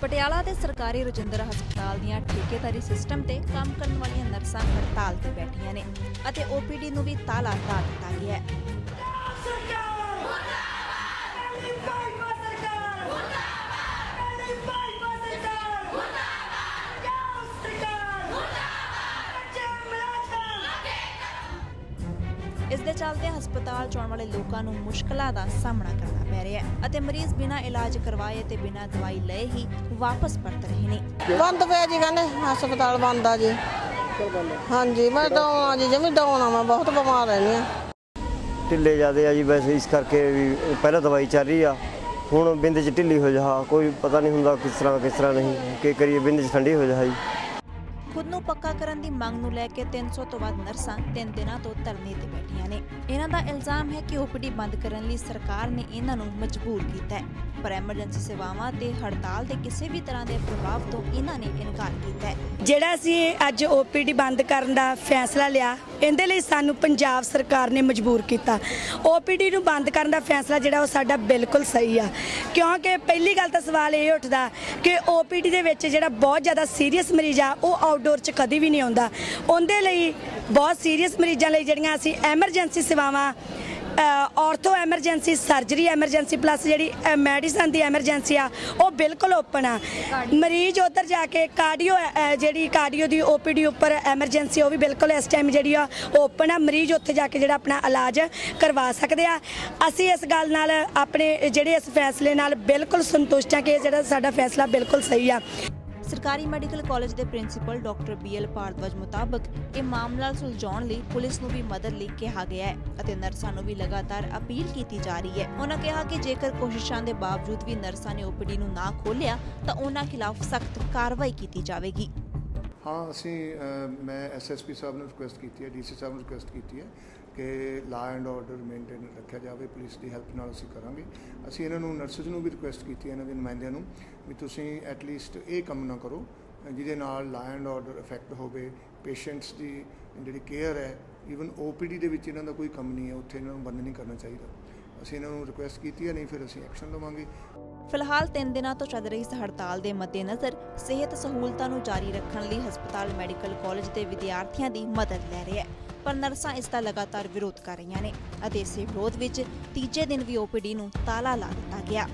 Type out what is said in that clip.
ਪਟਿਆਲਾ ਦੇ ਸਰਕਾਰੀ ਰਜਿੰਦਰ ਹਸਪਤਾਲ ਦੀਆਂ ਠੇਕੇਦਾਰੀ ਸਿਸਟਮ ਤੇ ਕੰਮ ਕਰਨ ਵਾਲੀਆਂ ਨਰਸਾਂ ਹੜਤਾਲ ਤੇ ਬੈਠੀਆਂ ਨੇ ਅਤੇ ਓਪੀਡੀ ਨੂੰ ਵੀ ਤਾਲਾ ਲਾ ਦਿੱਤਾ ਗਿਆ ਹੈ। ਇਸ ਦੇ ਚੱਲਦੇ ਹਸਪਤਾਲ ਚ ਆਉਣ ਵਾਲੇ ਲੋਕਾਂ ਨੂੰ ਮੁਸ਼ਕਲਾਂ ਦਾ ਸਾਹਮਣਾ ਕਰਨਾ ਪੈ ਰਿਹਾ ਹੈ ਅਤੇ ਮਰੀਜ਼ ਬਿਨਾਂ ਇਲਾਜ ਕਰਵਾਏ ਤੇ ਬਿਨਾਂ ਦਵਾਈ ਲਏ ਹੀ ਵਾਪਸ ਪਰਤ ਰਹੇ ਨੇ। ਬੰਦ ਪਿਆ ਜੀ ਕਹਿੰਦੇ ਹਸਪਤਾਲ ਬੰਦ ਆ ਜੀ। ਹਾਂਜੀ ਮੈਂ ਡਾਉਣ ਆ ਜੀ ਜਮੀ ਡਾਉਣ ਆ ਮੈਂ ਬਹੁਤ ਬਿਮਾਰ ਰਹਿੰਦੀ ਆ ਢਿੱਲੇ ਜਾਂਦੇ ਆ ਜੀ ਵੈਸੇ ਇਸ ਕਰਕੇ ਵੀ ਪਹਿਲਾਂ ਦਵਾਈ ਚੱਲ ਰਹੀ ਆ ਹੁਣ ਬਿੰਦ 'ਚ ਢਿੱਲੀ ਹੋ ਜਾ ਕੋਈ ਪਤਾ ਨਹੀਂ ਹੁੰਦਾ ਕਿਸ ਤਰ੍ਹਾਂ ਕਿਸ ਤਰ੍ਹਾਂ ਨਹੀਂ ਕੀ ਕਰੀਏ ਬਿੰਦ 'ਚ ਠੰਡੀ ਹੋ ਜਾ ਜੀ। ਖੁਦ ਨੂੰ ਪੱਕਾ ਕਰਨ ਦੀ ਮੰਗ ਨੂੰ ਲੈ ਕੇ 300 ਤੋਂ ਵੱਧ ਨਰਸਾਂ ਤਿੰਨ ਦਿਨਾਂ ਤੋਂ ਧਰਨੇ ਤੇ ਬੈਠੀਆਂ ਨੇ। ਇਹਨਾਂ ਦਾ ਇਲਜ਼ਾਮ ਹੈ ਕਿ ਓਪੀਡੀ ਬੰਦ ਕਰਨ ਲਈ ਸਰਕਾਰ ਨੇ ਇਹਨਾਂ ਨੂੰ ਮਜਬੂਰ ਕੀਤਾ ਹੈ। ਪਰ ਐਮਰਜੈਂਸੀ ਸੇਵਾਵਾਂ ਤੇ ਹੜਤਾਲ ਦੇ ਕਿਸੇ ਵੀ ਤਰ੍ਹਾਂ ਦੇ ਪ੍ਰਭਾਵ ਤੋਂ ਇਹਨਾਂ ਨੇ ਇਨਕਾਰ ਕੀਤਾ ਹੈ। ਜਿਹੜਾ ਅਸੀਂ ਅੱਜ ਓਪੀਡੀ ਬੰਦ ਕਰਨ ਦਾ ਫੈਸਲਾ ਲਿਆ, ਇਹਦੇ ਲਈ ਸਾਨੂੰ ਪੰਜਾਬ ਸਰਕਾਰ ਨੇ ਮਜਬੂਰ ਕੀਤਾ। ਓਪੀਡੀ ਨੂੰ ਬੰਦ ਕਰਨ ਦਾ ਫੈਸਲਾ ਜਿਹੜਾ ਉਹ ਸਾਡਾ ਬਿਲਕੁਲ ਸਹੀ ਆ। ਕਿਉਂਕਿ ਪਹਿਲੀ ਗੱਲ ਤਾਂ ਸਵਾਲ ਇਹ ਉੱਠਦਾ ਕਿ ਓਪੀਡੀ ਦੇ ਵਿੱਚ ਜਿਹੜਾ ਬਹੁਤ ਜ਼ਿਆਦਾ ਸੀਰੀਅਸ ਮਰੀਜ਼ ਆ, ਉਹ ਆਊਟਡੋਰ 'ਚ ਕਦੀ ਵੀ ਨਹੀਂ ਆਉਂਦਾ। ਉਹਦੇ ਲਈ ਬਹੁਤ ਸੀਰੀਅਸ ਮਰੀਜ਼ਾਂ ਲਈ ਜਿਹੜੀਆਂ ਅਸੀਂ ਐਮਰਜੈਂਸੀ ਸੇਵਾਵਾਂ ortho emergency surgery emergency plus ਜਿਹੜੀ ਮੈਡੀਸਨ ਦੀ ਐਮਰਜੈਂਸੀ ਆ, ਉਹ ਬਿਲਕੁਲ ਓਪਨ ਆ। ਮਰੀਜ਼ ਉੱਧਰ ਜਾ ਕੇ ਕਾਰਡੀਓ ਜਿਹੜੀ ਕਾਰਡੀਓ ਦੀ ਓਪੀਡੀ ਉੱਪਰ ਐਮਰਜੈਂਸੀ ਉਹ ਵੀ ਬਿਲਕੁਲ ਇਸ ਟਾਈਮ ਜਿਹੜੀ ਆ ਓਪਨ ਆ। ਮਰੀਜ਼ ਉੱਥੇ ਜਾ ਕੇ ਜਿਹੜਾ ਆਪਣਾ ਇਲਾਜ ਕਰਵਾ ਸਕਦੇ ਆ। ਅਸੀਂ ਇਸ ਗੱਲ ਨਾਲ ਆਪਣੇ ਜਿਹੜੇ ਇਸ ਫੈਸਲੇ ਨਾਲ ਬਿਲਕੁਲ ਸੰਤੁਸ਼ਟ ਆ ਕਿ ਇਹ ਜਿਹੜਾ ਸਾਡਾ ਫੈਸਲਾ ਬਿਲਕੁਲ ਸਹੀ ਆ। ਸਰਕਾਰੀ ਮੈਡੀਕਲ ਕਾਲਜ ਦੇ ਪ੍ਰਿੰਸੀਪਲ ਡਾਕਟਰ ਬੀਐਲ ਭਾਰਦਵਾਜ ਮੁਤਾਬਕ ਇਹ ਮਾਮਲਾ ਸੁਲਝਾਉਣ ਲਈ ਪੁਲਿਸ ਨੂੰ ਵੀ ਮਦਦ ਲਈ ਕਿਹਾ ਗਿਆ ਹੈ ਅਤੇ ਨਰਸਾਂ ਨੂੰ ਵੀ ਲਗਾਤਾਰ ਅਪੀਲ ਕੀਤੀ ਜਾ ਰਹੀ ਹੈ। ਉਹਨਾਂ ਕਿਹਾ ਕਿ ਜੇਕਰ ਕੋਸ਼ਿਸ਼ਾਂ ਦੇ ਬਾਵਜੂਦ ਵੀ ਨਰਸਾਂ ਨੇ ਓਪੀਡੀ ਨੂੰ ਨਾ ਖੋਲ੍ਹਿਆ, ਤਾਂ ਉਹਨਾਂ ਖਿਲਾਫ ਸਖਤ ਕਾਰਵਾਈ ਕੀਤੀ ਜਾਵੇਗੀ। ਹਾਂ, ਅਸੀਂ ਮੈਂ ਐਸਐਸਪੀ ਸਾਹਿਬ ਨੂੰ ਰਿਕੁਐਸਟ ਕੀਤੀ ਹੈ ਡੀਸੀ ਸਾਹਿਬ ਨੂੰ ਰਿਕੁਐਸਟ ਕੀਤੀ ਹੈ ਕਿ ਲਾ ਐਂਡ ਆਰਡਰ ਮੇਨਟੇਨ ਰੱਖਿਆ ਜਾਵੇ ਪੁਲਿਸ ਦੀ ਹੈਲਪ ਨਾਲ ਅਸੀਂ ਕਰਾਂਗੇ। ਅਸੀਂ ਇਹਨਾਂ ਨੂੰ ਨਰਸਿਸ ਨੂੰ ਵੀ ਰਿਕੁਐਸਟ ਕੀਤੀ, ਇਹਨਾਂ ਦੇ ਨੁਮਾਇੰਦਿਆਂ ਨੂੰ, ਵੀ ਤੁਸੀਂ ਐਟਲੀਸਟ ਇਹ ਕੰਮ ਨਾ ਕਰੋ, ਜਿਹਦੇ ਨਾਲ ਲਾ ਐਂਡ ਆਰਡਰ ਇਫੈਕਟ ਹੋਵੇ ਪੇਸ਼ੈਂਟਸ ਦੀ ਜਿਹੜੀ ਕੇਅਰ ਹੈ ਈਵਨ ਓਪੀਡੀ ਦੇ ਵਿੱਚ ਇਹਨਾਂ ਦਾ ਕੋਈ ਕੰਮ ਨਹੀਂ ਹੈ, ਉੱਥੇ ਇਹਨਾਂ ਨੂੰ ਬੰਦ ਨਹੀਂ ਕਰਨਾ ਚਾਹੀਦਾ। ਅਸੀਂ ਇਹਨਾਂ ਨੂੰ ਰਿਕੁਐਸਟ ਕੀਤੀ ਹੈ, ਨਹੀਂ ਫਿਰ ਅਸੀਂ ਐਕਸ਼ਨ ਲਵਾਂਗੇ। ਫਿਲਹਾਲ 3 ਦਿਨਾਂ ਤੋਂ ਚੱਲ ਰਹੀ ਇਸ ਹੜਤਾਲ ਦੇ ਮੱਦੇਨਜ਼ਰ ਸਿਹਤ ਸਹੂਲਤਾਂ ਨੂੰ ਜਾਰੀ ਰੱਖਣ ਲਈ ਹਸਪਤਾਲ, ਮੈਡੀਕਲ ਕਾਲਜ ਦੇ ਵਿਦਿਆਰਥੀਆਂ ਦੀ ਮਦਦ ਲੈ ਰਿਹਾ ਹੈ, ਪਰ ਨਰਸਾਂ ਇਸ ਦਾ ਲਗਾਤਾਰ ਵਿਰੋਧ ਕਰ ਰਹੀਆਂ ਨੇ ਅਤੇ ਇਸੇ ਵਿਰੋਧ ਵਿੱਚ ਤੀਜੇ ਦਿਨ ਵੀ ਓਪੀਡੀ ਨੂੰ ਤਾਲਾ ਲਾ ਦਿੱਤਾ ਗਿਆ।